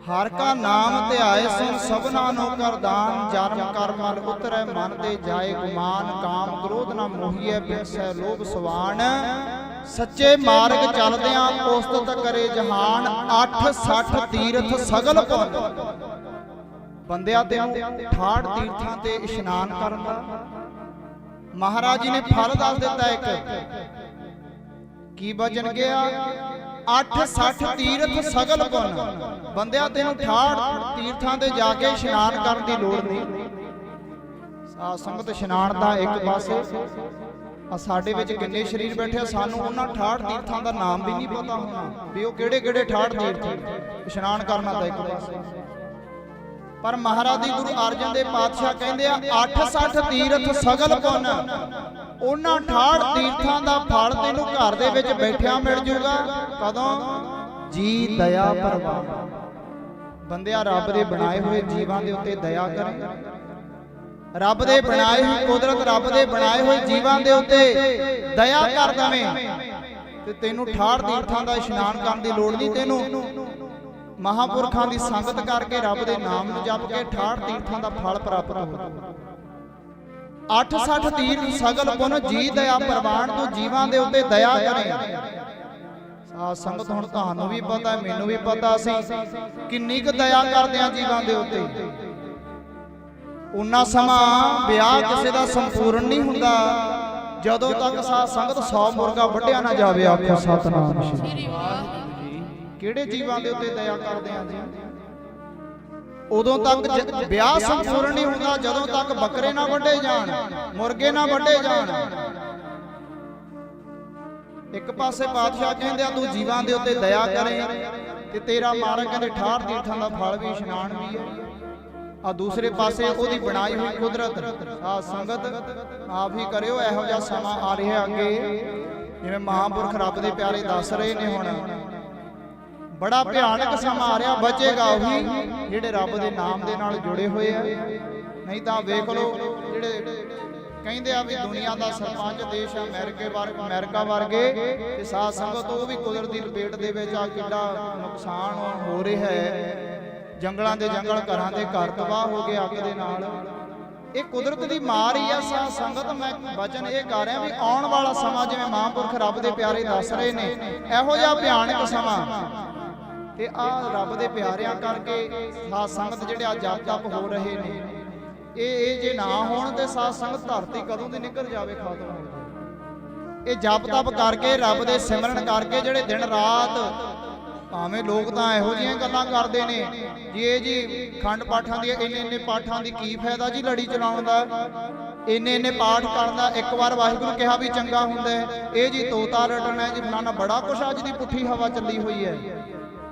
ਹਰ ਕਾ ਨਾਮ ਧਿਆਏ ਸੁਨ ਸਭਨਾ ਨੂੰ ਕਰਦਾਨ ਜਨਮ ਕਰਮ ਉਤਰੈ ਮਨ ਤੇ ਜਾਏ ਗੁਮਾਨ, ਕਾਮ ਕ੍ਰੋਧ ਨਾ ਮੋਹੀਐ ਬਿਸੈ ਲੋਭ ਸਵਾਨ। ਸੱਚੇ ਮਾਰਗ ਚੱਲਦਿਆਂ ਉਸਤਤ ਕਰੇ ਜਹਾਨ 8 60 ਤੀਰਥ ਸਗਲ ਪੁੰਨ। ਬੰਦਿਆਂ ਤੇ ਠਾੜ ਤੀਰਥਾਂ ਤੇ ਇਸ਼ਨਾਨ ਕਰਨ ਦਾ। ਮਹਾਰਾਜ ਜੀ ਨੇ ਫਲ ਦੱਸ ਦਿੱਤਾ ਇੱਕ। ਕੀ ਬਚਨ ਗਿਆ? 8 60 ਤੀਰਥ ਸਗਲ ਗੁਣ ਬੰਦਿਆਂ ਤੈਨੂੰ ਠਾੜ ਤੀਰਥਾਂ ਤੇ ਜਾ ਕੇ ਇਸ਼ਨਾਨ ਕਰਨ ਦੀ ਲੋੜ ਨਹੀਂ। ਸਾਧ ਸੰਗਤ ਇਸ਼ਨਾਨ ਦਾ ਇੱਕ ਪਾਸੇ। ਆ ਸਾਡੇ ਵਿੱਚ ਕਿੰਨੇ ਸਰੀਰ ਬੈਠੇ ਸਾਨੂੰ ਉਹਨਾਂ ਠਾੜ ਤੀਰਥਾਂ ਦਾ ਨਾਮ ਵੀ ਨਹੀਂ ਪਤਾ ਹੋਣਾ ਵੀ ਉਹ ਕਿਹੜੇ ਕਿਹੜੇ ਠਾੜ ਤੀਰਥ ਇਸ਼ਨਾਨ ਕਰਨਾ ਤਾਂ ਇੱਕ ਪਾਸੇ। ਪਰ ਮਹਾਰਾਜ ਦੀ ਗੁਰੂ ਅਰਜਨ ਦੇ ਪਾਤਸ਼ਾਹ ਕਹਿੰਦੇ ਆ 860 ਤੀਰਥ ਸਗਲ ਪੁੰਨ। ਉਹਨਾਂ ਠਾੜ ਤੀਰਥਾਂ ਦਾ ਫਲ ਤੈਨੂੰ ਘਰ ਦੇ ਵਿੱਚ ਬੈਠਿਆਂ ਮਿਲ ਜੂਗਾ। ਕਦੋਂ? ਜੀ ਦਇਆ ਪ੍ਰਵਾਨ ਬੰਦਿਆ, ਰੱਬ ਦੇ ਬਣਾਏ ਹੋਏ ਜੀਵਾਂ ਦੇ ਉੱਤੇ ਦਇਆ ਕਰੇ। ਰੱਬ ਦੇ ਬਣਾਏ ਹੋਏ ਕੁਦਰਤ, ਰੱਬ ਦੇ ਬਣਾਏ ਹੋਏ ਜੀਵਾਂ ਦੇ ਉੱਤੇ ਦਇਆ ਕਰ ਦਵੇਂ। ਤੇ ਤੈਨੂੰ ਠਾੜ ਤੀਰਥਾਂ ਦਾ ਇਸ਼ਨਾਨ ਕਰਨ ਦੀ ਲੋੜ ਨਹੀਂ ਤੈਨੂੰ। ਮਹਾਪੁਰਖਾਂ ਦੀ ਸੰਗਤ ਕਰਕੇ ਰੱਬ ਦੇ ਨਾਮ ਨੂੰ ਜਪ ਕੇ ਠਾੜ ਤੀਰਥਾਂ ਦਾ ਫਲ ਪ੍ਰਾਪਤ ਹੋ 860 ਤੀਰਥ ਸਗਲ ਪੁਨ ਜੀ ਦਇਆ ਪ੍ਰਵਾਨ ਤੂੰ ਜੀਵਾਂ ਦੇ ਉੱਤੇ ਦਇਆ ਕਰੇ। ਸਾਧ ਸੰਗਤ ਹੁਣ ਤੁਹਾਨੂੰ ਵੀ ਪਤਾ ਮੈਨੂੰ ਵੀ ਪਤਾ ਅਸੀਂ ਕਿੰਨੀ ਕੁ ਦਇਆ ਕਰਦੇ ਆ ਜੀਵਾਂ ਦੇ ਉੱਤੇ। ਉਨਾ ਸਮਾਂ ਵਿਆਹ ਕਿਸੇ ਦਾ ਸੰਪੂਰਨ ਨਹੀਂ ਹੁੰਦਾ। ਜਦੋਂ ਤੱਕ ਸਾਧ ਸੰਗਤ 100 ਮੁਰਗਾ ਵੱਢਿਆ ਨਾ ਜਾਵੇ ਆਖੋ ਸਤਨਾਮ ਸ਼੍ਰੀ ਕਿਹੜੇ ਜੀਵਾਂ ਦੇ ਉੱਤੇ ਦਇਆ ਕਰਦੇ ਆ ਜੀ? ਉਦੋਂ ਤੱਕ ਵਿਆਹ ਸੰਪੂਰਨ ਨਹੀਂ ਹੁੰਦਾ। ਜਦੋਂ ਤੱਕ ਬੱਕਰੇ ਨਾ ਵੱਢੇ ਜਾਣ, ਮੁਰਗੇ ਨਾ ਵੱਢੇ ਜਾਣ। ਇੱਕ ਪਾਸੇ ਬਾਦਸ਼ਾਹ ਕਹਿੰਦੇ ਆ, ਤੂੰ ਜੀਵਾਂ ਦੇ ਉੱਤੇ ਦਇਆ ਕਰੇ ਤੇ ਤੇਰਾ ਮਾਲਕ ਕਹਿੰਦੇ ਠਾਰ ਤੀਰਥਾਂ ਦਾ ਫਲ ਵੀ, ਇਸ਼ਨਾਨ ਵੀ ਹੈ। ਆ ਦੂਸਰੇ ਪਾਸੇ ਉਹਦੀ ਬਣਾਈ ਹੋਈ ਕੁਦਰਤ ਆ ਸੰਗਤ ਆਪ ਹੀ ਕਰਿਓ, ਇਹੋ ਜਿਹਾ ਸਮਾਂ ਆ ਰਿਹਾ ਅੱਗੇ। ਜਿਵੇਂ ਮਹਾਂਪੁਰਖ ਰੱਬ ਦੇ ਪਿਆਰੇ ਦੱਸ ਰਹੇ ਨੇ ਹੁਣ। ਬੜਾ ਭਿਆਨਕ ਸਮਾਂ ਆ ਰਿਹਾ, ਬਚੇਗਾ ਉਹੀ ਜਿਹੜੇ ਰੱਬ ਦੇ ਨਾਮ ਦੇ ਨਾਲ ਜੁੜੇ ਹੋਏ ਆ। ਨਹੀਂ ਤਾਂ ਵੇਖ ਲਓ ਜਿਹੜੇ ਕਹਿੰਦੇ ਆ ਵੀ ਦੁਨੀਆ ਦਾ ਸਰਪੰਚ ਦੇਸ਼ ਆ, ਅਮਰੀਕੇ ਵਰਗੇ ਅਮਰੀਕਾ ਵਰਗੇ, ਤੇ ਸਾਧ ਸੰਗਤ ਉਹ ਵੀ ਕੁਦਰਤੀ ਲਪੇਟ ਦੇ ਵਿੱਚ ਆ ਕਿੰਨਾ ਨੁਕਸਾਨ ਹੋ ਰਿਹਾ ਹੈ। ਜੰਗਲਾਂ ਦੇ ਜੰਗਲ, ਘਰਾਂ ਦੇ ਘਰ ਤਬਾਹ ਹੋ ਗਏ ਅੱਗ ਦੇ ਨਾਲ। ਇਹ ਕੁਦਰਤ ਦੀ ਮਾਰ ਹੀ ਆ, ਸਾਧ ਸੰਗਤ, ਮੈਂ ਵਚਨ ਇਹ ਕਰ ਰਿਹਾ ਵੀ ਆਉਣ ਵਾਲਾ ਸਮਾਂ ਜਿਵੇਂ ਮਹਾਂਪੁਰਖ ਰੱਬ ਦੇ ਪਿਆਰੇ ਦੱਸ ਰਹੇ ਨੇ, ਇਹੋ ਜਿਹਾ ਭਿਆਨਕ ਸਮਾਂ। ਤੇ ਆ ਰੱਬ ਦੇ ਪਿਆਰਿਆਂ ਕਰਕੇ ਸਾਧ ਸੰਗਤ ਜਿਹੜੇ ਆ ਜਾਪ ਤਪ ਹੋ ਰਹੇ ਨੇ ਇਹ ਇਹ ਜੇ ਨਾ ਹੋਣ ਤੇ ਸਾਧ ਸੰਗਤ ਧਰਤੀ ਕਦੋਂ ਦੀ ਨਿਕਲ ਜਾਵੇ ਖਤਮ ਹੋ ਜਾਵੇ ਇਹ ਜਪ ਤਪ ਕਰਕੇ ਰੱਬ ਦੇ ਸਿਮਰਨ ਕਰਕੇ ਜਿਹੜੇ ਦਿਨ ਰਾਤ ਭਾਵੇਂ ਲੋਕ ਤਾਂ ਇਹੋ ਜਿਹੀਆਂ ਗੱਲਾਂ ਕਰਦੇ ਨੇ, ਜੀ ਇਹ ਜੀ ਖੰਡ ਪਾਠਾਂ ਦੀ, ਇੰਨੇ ਇੰਨੇ ਪਾਠਾਂ ਦੀ ਕੀ ਫਾਇਦਾ ਜੀ ਲੜੀ ਚਲਾਉਣ ਦਾ? ਇੰਨੇ ਇੰਨੇ ਪਾਠ ਕਰਨ ਦਾ, ਇੱਕ ਵਾਰ ਵਾਹਿਗੁਰੂ ਕਿਹਾ ਵੀ ਚੰਗਾ ਹੁੰਦਾ ਇਹ ਜੀ ਤੋਤਾ ਰਟਣਾ ਹੈ ਜੀ ਫਲਾਣਾ ਬੜਾ ਕੁਛ ਅੱਜ ਦੀ ਪੁੱਠੀ ਹਵਾ ਚੱਲੀ ਹੋਈ ਹੈ।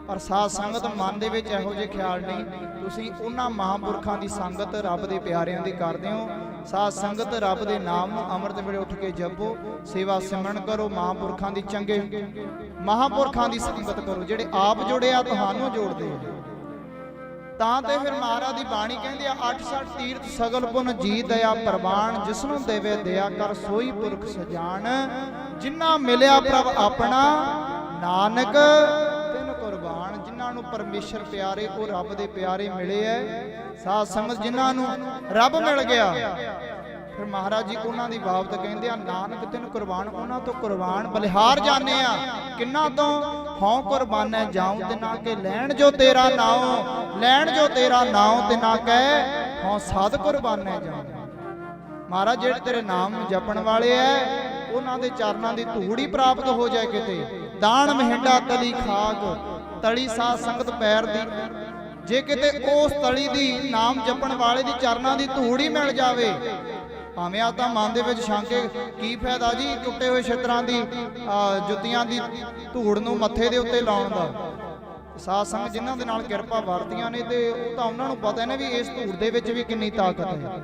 ਪਰ ਸਾਧ ਸੰਗਤ ਮਨ ਦੇ ਵਿੱਚ ਇਹੋ ਜਿਹੇ ਖਿਆਲ ਨਹੀਂ। ਤੁਸੀਂ ਉਹਨਾਂ ਮਹਾਂਪੁਰਖਾਂ ਦੀ ਸੰਗਤ ਰੱਬ ਦੇ ਪਿਆਰਿਆਂ ਦੀ ਕਰਦੇ ਹੋ। ਸਾਧ ਸੰਗਤ ਰੱਬ ਦੇ ਨਾਮ ਨੂੰ ਅੰਮ੍ਰਿਤ ਵੇਲੇ ਉੱਠ ਕੇ ਜਪੋ, ਸੇਵਾ ਸਿਮਰਨ ਕਰੋ, ਮਹਾਂਪੁਰਖਾਂ ਦੀ ਚੰਗੇ ਮਹਾਂਪੁਰਖਾਂ ਦੀ ਸੰਗਤ ਕਰੋ, ਜਿਹੜੇ ਆਪ ਜੁੜੇ ਆ, ਤੁਹਾਨੂੰ ਜੋੜਦੇ ਤਾਂ ਤੇ ਫਿਰ ਮਹਾਰਾਜ ਦੀ ਬਾਣੀ ਕਹਿੰਦੀ ਆ 860 ਤੀਰਥ ਸਗਲ ਪੁਨ ਜੀ ਦਇਆ ਪ੍ਰਵਾਨ, ਜਿਸਨੂੰ ਦੇਵੇ ਦਇਆ ਕਰ ਸੋਈ ਪੁਰਖ ਸਜਾਨ। ਜਿਨ੍ਹਾਂ ਮਿਲਿਆ ਪ੍ਰਭ ਆਪਣਾ, ਨਾਨਕ ਨੂੰ ਪਰਮੇਸ਼ਰ ਪਿਆਰੇ ਉਹ ਰੱਬ ਦੇ ਪਿਆਰੇ ਮਿਲੇ ਐ। ਸਾਧ ਸੰਗਤ ਜਿਨ੍ਹਾਂ ਨੂੰ ਰੱਬ ਮਿਲ ਗਿਆ। ਫਿਰ ਮਹਾਰਾਜ ਜੀ ਉਹਨਾਂ ਦੀ ਬਾਬਤ ਕਹਿੰਦੇ ਆ, ਨਾਨਕ, ਤਿਨ ਕੁਰਬਾਨ, ਉਹਨਾਂ ਤੋਂ ਕੁਰਬਾਨ ਬਲਿਹਾਰ ਜਾਣੇ ਆ। ਕਿੰਨਾ ਤੋਂ ਹਉ ਕੁਰਬਾਨੈ ਜਾਉ ਤੇ ਨਾ ਕੇ ਲੈਣ ਜੋ ਤੇਰਾ ਨਾਉ, ਲੈਣ ਜੋ ਤੇਰਾ ਨਾਉ ਤੇ ਨਾ ਕਹਿ, ਹਉ ਸਾਧ ਕੁਰਬਾਨੈ ਜਾਉ ਮਹਾਰਾਜ, ਜਿਹੜੇ ਤੇਰੇ ਨਾਮ ਨੂੰ ਜਪਣ ਵਾਲੇ ਐ, ਉਹਨਾਂ ਦੇ ਚਰਨਾਂ ਦੀ ਧੂੜ ਹੀ ਪ੍ਰਾਪਤ ਹੋ ਜਾਏ ਕਿਤੇ। ਦਾਨ ਮਹਿੰਡਾ ਤਲੀ ਖਾਕ ਤਲੀ ਸਾਧ ਸੰਗਤ ਪੈਰ ਦੀ। ਜੇ ਕਿਤੇ ਉਸ ਤਲੀ ਦੀ ਨਾਮ ਜਪਣ ਵਾਲੇ ਦੀ ਚਰਨਾਂ ਦੀ ਧੂੜ ਹੀ ਮਿਲ ਜਾਵੇ, ਭਾਵੇਂ ਆ ਤਾਂ ਮਨ ਦੇ ਵਿੱਚ ਸ਼ੰਕੇ, ਕੀ ਫਾਇਦਾ ਜੀ ਟੁੱਟੇ ਹੋਏ ਛਿੱਤਰਾਂ ਦੀ ਜੁੱਤੀਆਂ ਦੀ ਧੂੜ ਨੂੰ ਮੱਥੇ ਦੇ ਉੱਤੇ ਲਾਉਣ ਦਾ? ਸਾਧ ਸੰਗ ਜਿਨ੍ਹਾਂ ਦੇ ਨਾਲ ਕਿਰਪਾ ਵਰਤੀਆਂ ਨੇ ਤੇ ਉਹ ਤਾਂ ਉਹਨਾਂ ਨੂੰ ਪਤਾ ਨਾ ਵੀ ਇਸ ਧੂੜ ਦੇ ਵਿੱਚ ਵੀ ਕਿੰਨੀ ਤਾਕਤ ਹੈ।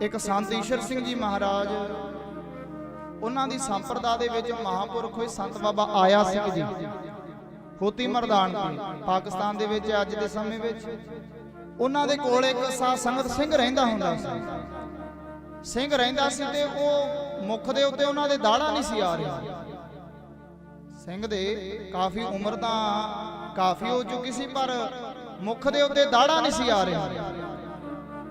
ਇੱਕ ਸੰਤ ਈਸ਼ਰ ਸਿੰਘ ਜੀ ਮਹਾਰਾਜ, ਉਹਨਾਂ ਦੀ ਸੰਪਰਦਾ ਦੇ ਵਿੱਚ ਮਹਾਪੁਰਖ ਹੋਏ ਸੰਤ ਬਾਬਾ ਆਇਆ ਸਿੰਘ ਜੀ। ਹੋਤੀ ਮਰਦਾਨ ਪਾਕਿਸਤਾਨ ਦੇ ਵਿੱਚ ਅੱਜ ਦੇ ਸਮੇਂ ਵਿੱਚ ਉਹਨਾਂ ਦੇ ਕੋਲ ਇੱਕ ਸਾਧ ਸੰਗਤ ਸਿੰਘ ਰਹਿੰਦਾ ਹੁੰਦਾ ਸੀ। ਸਿੰਘ ਰਹਿੰਦਾ ਸੀ ਤੇ ਉਹ ਮੁਖ ਦੇ ਉੱਤੇ ਉਹਨਾਂ ਦੇ ਦਾੜਾ ਨਹੀਂ ਸੀ ਆ ਰਿਹਾ ਸਿੰਘ ਦੇ ਕਾਫੀ ਉਮਰ ਤਾਂ ਕਾਫੀ ਹੋ ਚੁੱਕੀ ਸੀ, ਪਰ ਮੁਖ ਦੇ ਉੱਤੇ ਦਾੜਾ ਨਹੀਂ ਸੀ ਆ ਰਿਹਾ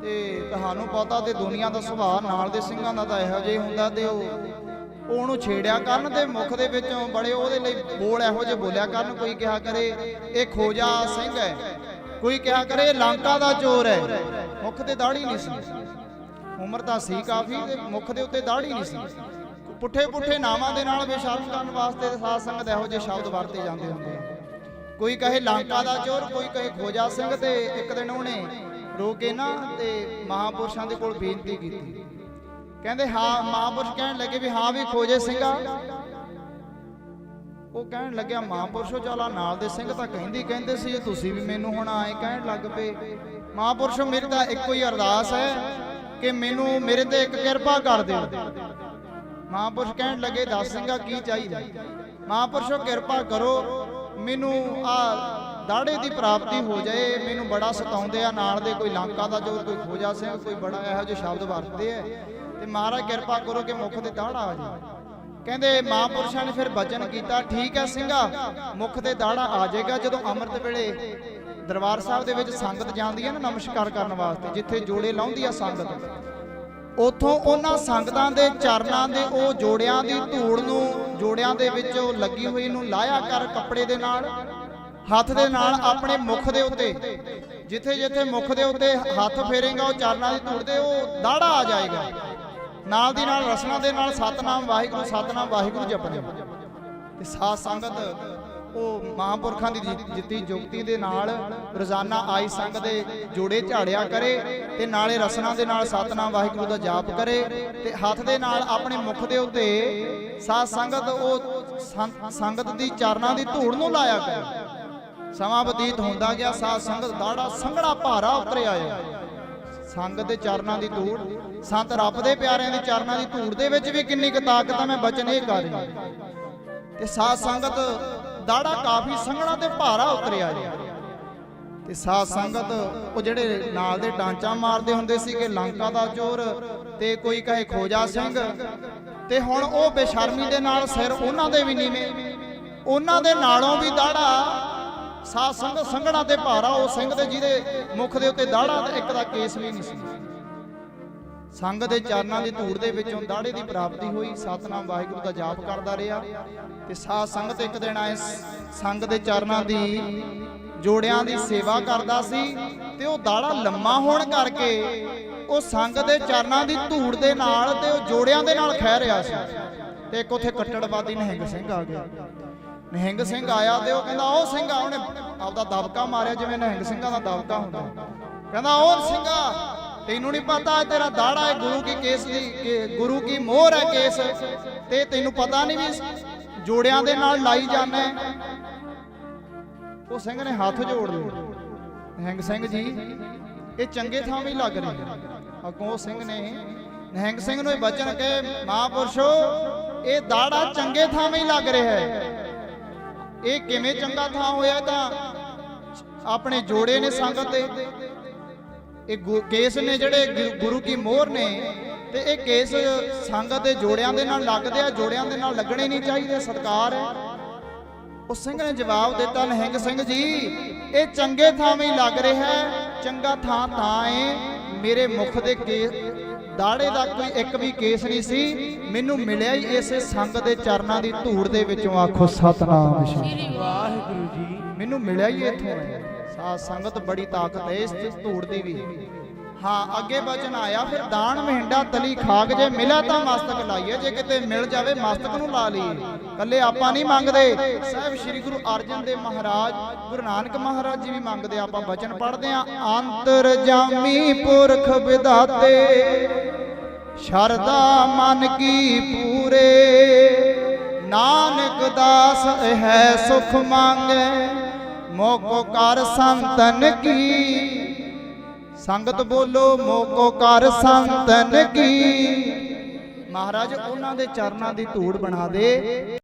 ਤੇ ਤੁਹਾਨੂੰ ਪਤਾ ਤੇ ਦੁਨੀਆ ਦਾ ਸੁਭਾਅ ਨਾਲ ਦੇ ਸਿੰਘਾਂ ਦਾ ਤਾਂ ਇਹੋ ਜਿਹਾ ਹੀ ਹੁੰਦਾ ਤੇ ਉਹ ਉਹਨੂੰ ਛੇੜਿਆ ਕਰਨ ਤੇ ਮੁਖ ਦੇ ਵਿੱਚੋਂ ਬੜੇ ਉਹਦੇ ਲਈ ਬੋਲ ਇਹੋ ਜਿਹੇ ਬੋਲਿਆ ਕਰਨ। ਕੋਈ ਕਿਹਾ ਕਰੇ, ਇਹ ਖੋਜਾ ਸਿੰਘ ਹੈ। ਕੋਈ ਕਿਹਾ ਕਰੇ, ਇਹ ਲਾਂਕਾ ਦਾ ਚੋਰ ਹੈ। ਮੁਖ ਤੇ ਦਾੜੀ ਨਹੀਂ ਸੀ। ਉਮਰ ਤਾਂ ਸੀ ਕਾਫੀ ਤੇ ਮੁਖ ਦੇ ਉੱਤੇ ਦਾੜੀ ਨਹੀਂ ਸੀ। ਪੁੱਠੇ ਪੁੱਠੇ ਨਾਵਾਂ ਦੇ ਨਾਲ ਬੇਸ਼ਰਮ ਕਰਨ ਵਾਸਤੇ ਸਾਧ ਸੰਗਤ ਇਹੋ ਜਿਹੇ ਸ਼ਬਦ ਵਰਤੇ ਜਾਂਦੇ ਹੁੰਦੇ ਆ। ਕੋਈ ਕਹੇ ਲਾਂਕਾ ਦਾ ਚੋਰ, ਕੋਈ ਕਹੇ ਖੋਜਾ ਸਿੰਘ ਤੇ ਇੱਕ ਦਿਨ ਉਹਨੇ ਰੋ ਕੇ ਨਾ ਤੇ ਮਹਾਪੁਰਸ਼ਾਂ ਦੇ ਕੋਲ ਬੇਨਤੀ ਕੀਤੀ। ਕਹਿੰਦੇ ਹਾਂ, ਮਹਾਪੁਰਸ਼ ਕਹਿਣ ਲੱਗੇ ਵੀ ਹਾਂ ਵੀ ਖੋਜੇ ਸਿੰਘਾ। ਉਹ ਕਹਿਣ ਲੱਗਿਆ, ਮਹਾਪੁਰਸ਼ੋ ਚਾਲਾ ਨਾਲ ਦੇ ਸਿੰਘ ਤਾਂ ਕਹਿੰਦੀ ਕਹਿੰਦੇ ਸੀ, ਇਹ ਤੁਸੀਂ ਵੀ ਮੈਨੂੰ ਹੁਣ ਆਏ ਕਹਿਣ ਲੱਗ ਪਏ। ਮਹਾਪੁਰਸ਼ੋ, ਮੇਰੀ ਤਾਂ ਇੱਕੋ ਹੀ ਅਰਦਾਸ ਹੈ ਕਿ ਮੈਨੂੰ, ਮੇਰੇ ਤੇ ਇੱਕ ਕਿਰਪਾ ਕਰ ਦਿਓ। ਮਹਾਪੁਰਸ਼ ਕਹਿਣ ਲੱਗੇ, ਦੱਸ ਸਿੰਘਾ, ਕੀ ਚਾਹੀਦਾ? ਮਹਾਪੁਰਸ਼ੋ, ਕਿਰਪਾ ਕਰੋ, ਮੈਨੂੰ ਆ ਦਾੜੇ ਦੀ ਪ੍ਰਾਪਤੀ ਹੋ ਜਾਏ, ਮੈਨੂੰ ਬੜਾ ਸਤਾਉਂਦੇ ਆ, ਨਾਲ ਦੇ ਕੋਈ ਲਾਂਕਾ ਦਾ ਜੋ ਕੋਈ ਖੋਜਾ ਸਿੰਘ, ਕੋਈ ਬੜਾ ਇਹੋ ਜਿਹੇ ਸ਼ਬਦ ਵਰਤਦੇ ਆ। ਤੇ ਮਹਾਰਾਜ ਕਿਰਪਾ ਕਰੋ ਕਿ ਮੁਖ ਤੇ ਦਾੜਾ ਆ ਜਾਏ ਕਹਿੰਦੇ ਮਹਾਪੁਰਸ਼ਾਂ ਨੇ ਫਿਰ ਬਚਨ ਕੀਤਾ, ਠੀਕ ਹੈ ਸਿੰਘਾ, ਮੁਖ ਤੇ ਦਾੜਾ ਆ ਜਾਏਗਾ। ਜਦੋਂ ਅੰਮ੍ਰਿਤ ਵੇਲੇ ਦਰਬਾਰ ਸਾਹਿਬ ਦੇ ਵਿੱਚ ਸੰਗਤ ਜਾਂਦੀ ਹੈ ਨਾ, ਨਮਸਕਾਰ ਕਰਨ ਵਾਸਤੇ, ਜਿੱਥੇ ਜੋੜੇ ਲਾਉਂਦੀ ਆ ਸੰਗਤ, ਉਥੋਂ ਉਹਨਾਂ ਸੰਗਤਾਂ ਦੇ ਚਰਨਾਂ ਦੇ ਉਹ ਜੋੜਿਆਂ ਦੀ ਧੂੜ ਨੂੰ, ਜੋੜਿਆਂ ਦੇ ਵਿੱਚ ਉਹ ਲੱਗੀ ਹੋਈ ਨੂੰ ਲਾਇਆ ਕਰ ਕੱਪੜੇ ਦੇ ਨਾਲ, ਹੱਥ ਦੇ ਨਾਲ ਆਪਣੇ ਮੁਖ ਦੇ ਉੱਤੇ। ਜਿੱਥੇ ਜਿੱਥੇ ਮੁਖ ਦੇ ਉੱਤੇ ਹੱਥ ਫੇਰੇਗਾ, ਉਹ ਚਰਨਾਂ ਦੀ ਧੂੜ ਦੇ ਉਹ ਦਾੜਾ ਆ ਜਾਏਗਾ। ਨਾਲ ਦੀ ਨਾਲ ਰਸਨਾ ਦੇ ਨਾਲ ਸਤਨਾਮ, ਵਾਹਿਗੁਰੂ ਸਤਨਾਮ, ਵਾਹਿਗੁਰੂ ਜਪਣਾ ਤੇ ਸਾਧ ਸੰਗਤ, ਉਹ ਮਹਾਂਪੁਰਖਾਂ ਦੀ ਜਿੱਤੀ ਜੁਗਤੀ ਦੇ ਨਾਲ ਰੋਜ਼ਾਨਾ ਆਈ ਸੰਗ ਦੇ ਜੋੜੇ ਝਾੜਿਆ ਕਰੇ ਤੇ ਨਾਲੇ ਰਸਨਾ ਦੇ ਨਾਲ ਸਤਨਾਮ, ਵਾਹਿਗੁਰੂ ਦਾ ਜਾਪ ਕਰੇ ਤੇ ਹੱਥ ਦੇ ਨਾਲ ਆਪਣੇ ਮੁਖ ਦੇ ਉੱਤੇ ਸਾਧ ਸੰਗਤ ਉਹ ਸੰਗਤ ਦੀ ਚਰਨਾਂ ਦੀ ਧੂੜ ਨੂੰ ਲਾਇਆ ਕਰੇ। ਸਮਾਂ ਬਤੀਤ ਹੁੰਦਾ ਗਿਆ, ਸਾਧ ਸੰਗਤ ਦਾੜਾ ਸੰਘਣਾ ਭਾਰਾ ਉਤਰਿਆ ਹੈ ਸੰਗਤ ਦੇ ਚਰਨਾਂ ਦੀ ਧੂੜ। ਸੰਤ ਰੱਬ ਦੇ ਪਿਆਰਿਆਂ ਦੇ ਚਰਨਾਂ ਦੀ ਧੂੜ ਦੇ ਵਿੱਚ ਵੀ ਕਿੰਨੀ ਕੁ ਤਾਕਤ ਆ, ਮੈਂ ਬਚਨ ਇਹ ਕਰ ਰਿਹਾ। ਤੇ ਸਾਧ ਸੰਗਤ ਦਾੜਾ ਕਾਫੀ ਸੰਘਣਾ ਤੇ ਭਾਰਾ ਉਤਰਿਆ ਜੀ। ਤੇ ਸਾਧ ਸੰਗਤ ਉਹ ਜਿਹੜੇ ਨਾਲ ਦੇ ਡਾਂਚਾ ਮਾਰਦੇ ਹੁੰਦੇ ਸੀ ਕਿ ਲੰਕਾ ਦਾ ਚੋਰ ਤੇ ਕੋਈ ਕਹੇ ਖੋਜਾ ਸਿੰਘ, ਤੇ ਹੁਣ ਉਹ ਬੇਸ਼ਰਮੀ ਦੇ ਨਾਲ ਸਿਰ ਉਹਨਾਂ ਦੇ ਵੀ ਨੀਵੇਂ। ਉਹਨਾਂ ਦੇ ਨਾਲੋਂ ਵੀ ਦਾੜਾ ਸਾਧ ਸੰਗਤ ਸੰਘਣਾ ਤੇ ਭਾਰਾ, ਉਹ ਸਿੰਘ ਦੇ ਜਿਹਦੇ ਮੁਖ ਦੇ ਉੱਤੇ ਦਾੜਾ ਤੇ ਇੱਕ ਦਾ ਕੇਸ ਵੀ ਨਹੀਂ ਸੀ। ਸੰਗ ਦੇ ਚਰਨਾਂ ਦੀ ਧੂੜ ਦੇ ਵਿੱਚੋਂ ਦਾੜੇ ਦੀ ਪ੍ਰਾਪਤੀ ਹੋਈ। ਸਤਨਾਮ ਵਾਹਿਗੁਰੂ ਦਾ ਜਾਪ ਕਰਦਾ ਰਿਹਾ ਤੇ ਸਾਧ ਸੰਗਤ ਇੱਕ ਦਿਨ ਆਏ ਸੰਗ ਦੇ ਚਰਨਾਂ ਦੀ ਜੋੜਿਆਂ ਦੀ ਸੇਵਾ ਕਰਦਾ ਸੀ ਤੇ ਉਹ ਦਾੜਾ ਲੰਮਾ ਹੋਣ ਕਰਕੇ ਉਹ ਸੰਗ ਦੇ ਚਰਨਾਂ ਦੀ ਧੂੜ ਦੇ ਨਾਲ ਤੇ ਉਹ ਜੋੜਿਆਂ ਦੇ ਨਾਲ ਖਹਿ ਰਿਹਾ ਸੀ। ਤੇ ਇੱਕ ਉੱਥੇ ਕੱਟੜਵਾਦੀ ਨਿਹੰਗ ਸਿੰਘ ਆ ਗਿਆ। ਨਿਹੰਗ ਸਿੰਘ ਆਇਆ ਤੇ ਉਹ ਕਹਿੰਦਾ ਉਹ ਸਿੰਘ, ਉਹਨੇ ਆਪਦਾ ਦਬਕਾ ਮਾਰਿਆ, ਜਿਵੇਂ ਨਿਹੰਗ ਸਿੰਘਾਂ ਦਾ ਦਬਕਾ ਹੁੰਦਾ। ਕਹਿੰਦਾ ਉਹ ਸਿੰਘਾ, ਤੈਨੂੰ ਨਹੀਂ ਪਤਾ ਤੇਰਾ ਦਾੜਾ ਹੈ, ਗੁਰੂ ਕੀ ਕੇਸ ਦੀ ਗੁਰੂ ਕੀ ਮੋਹਰ ਹੈ ਕੇਸ? ਤੇ ਤੈਨੂੰ ਪਤਾ ਨਹੀਂ ਵੀ ਜੋੜਿਆਂ ਦੇ ਨਾਲ ਲਾਈ ਜਾਣਾ ਉਹ ਸਿੰਘ ਨੇ ਹੱਥ ਜੋੜ ਲਏ ਨਿਹੰਗ ਸਿੰਘ ਜੀ, ਇਹ ਚੰਗੇ ਥਾਂ ਵੀ ਲੱਗ ਰਹੀ ਅੱਗੋਂ ਸਿੰਘ ਨੇ ਨਿਹੰਗ ਸਿੰਘ ਨੂੰ ਇਹ ਬਚਨ ਕਹੇ, ਮਹਾਪੁਰਸ਼ੋ, ਇਹ ਦਾੜਾ ਚੰਗੇ ਥਾਂ ਵੀ ਲੱਗ ਰਿਹਾ ਹੈ। ਇਹ ਕਿਵੇਂ ਚੰਗਾ ਥਾਂ ਹੋਇਆ ਤਾਂ ਆਪਣੇ ਜੋੜੇ ਨੇ ਸੰਗਤ ਦੇ ਇਹ ਗੁ- ਕੇਸ ਨੇ ਜਿਹੜੇ ਗੁਰੂ ਕੀ ਮੋਹਰ ਨੇ ਤੇ ਇਹ ਕੇਸ ਸੰਗਤ ਦੇ ਜੋੜਿਆਂ ਦੇ ਨਾਲ ਲੱਗਦੇ ਆ, ਜੋੜਿਆਂ ਦੇ ਨਾਲ ਲੱਗਣੇ ਨਹੀਂ ਚਾਹੀਦੇ, ਸਤਕਾਰ ਹੈ। ਉਸ ਸਿੰਘ ਨੇ ਜਵਾਬ ਦਿੱਤਾ ਨਹਿੰਗ ਸਿੰਘ ਜੀ, ਇਹ ਚੰਗੇ ਥਾਵੇਂ ਹੀ ਲੱਗ ਰਿਹਾ ਹੈ, ਚੰਗਾ ਥਾਂ ਤਾਂ ਏ ਮੇਰੇ ਮੁਖ ਦੇ ਕੇਸ ਦਾੜੇ ਦਾ ਕੋਈ ਇੱਕ ਵੀ ਕੇਸ ਨਹੀਂ ਸੀ। ਮੈਨੂੰ ਮਿਲਿਆ ਹੀ ਇਸੇ ਸੰਗ ਦੇ ਚਰਨਾਂ ਦੀ ਧੂੜ ਦੇ ਵਿੱਚੋਂ ਆਖੋ ਸਤਨਾਮ ਸ਼੍ਰੀ ਵਾਹਿਗੁਰੂ ਜੀ। ਮੈਨੂੰ ਮਿਲਿਆ ਹੀ ਇੱਥੋਂ ਸਾਧ ਸੰਗਤ ਬੜੀ ਤਾਕਤ ਹੈ ਇਸ ਧੂੜ ਦੀ ਵੀ। ਹਾਂ ਅੱਗੇ ਬਚਨ ਆਇਆ ਫਿਰ ਦਾਨ ਮਹਿੰਡਾ ਤਲੀ ਖਾਕ ਜੇ ਮਿਲਿਆ ਤਾਂ ਮਸਤਕ ਲਾਈਏ। ਜੇ ਕਿਤੇ ਮਿਲ ਜਾਵੇ ਮਸਤਕ ਨੂੰ ਲਾ ਲਈਏ। ਕੱਲੇ ਆਪਾਂ ਨਹੀਂ ਮੰਗਦੇ। ਸਾਹਿਬ ਸ੍ਰੀ ਗੁਰੂ ਅਰਜਨ ਦੇਵ ਮਹਾਰਾਜ ਗੁਰੂ ਨਾਨਕ ਮਹਾਰਾਜ ਜੀ ਵੀ ਮੰਗਦੇ। ਆਪਾਂ ਬਚਨ ਪੜ੍ਹਦੇ ਆ ਅੰਤਰ ਜਾਮੀ ਪੁਰਖ ਵਿਦਾਤੇ ਸ਼ਰਦਾ ਮਨ ਕੀ ਪੂਰੇ, ਨਾਨਕ ਦਾਸ ਹੈ ਸੁਖ ਮੰਗੈ, ਮੋਕੋ ਕਰ ਸੰਤਨ ਕੀ। ਸੰਗਤ ਬੋਲੋ, ਮੋਕੋ ਕਰ ਸੰਤਨ ਕੀ। ਮਹਾਰਾਜ, ਉਹਨਾਂ ਦੇ ਚਰਨਾਂ ਦੀ ਧੂੜ ਬਣਾ ਦੇ।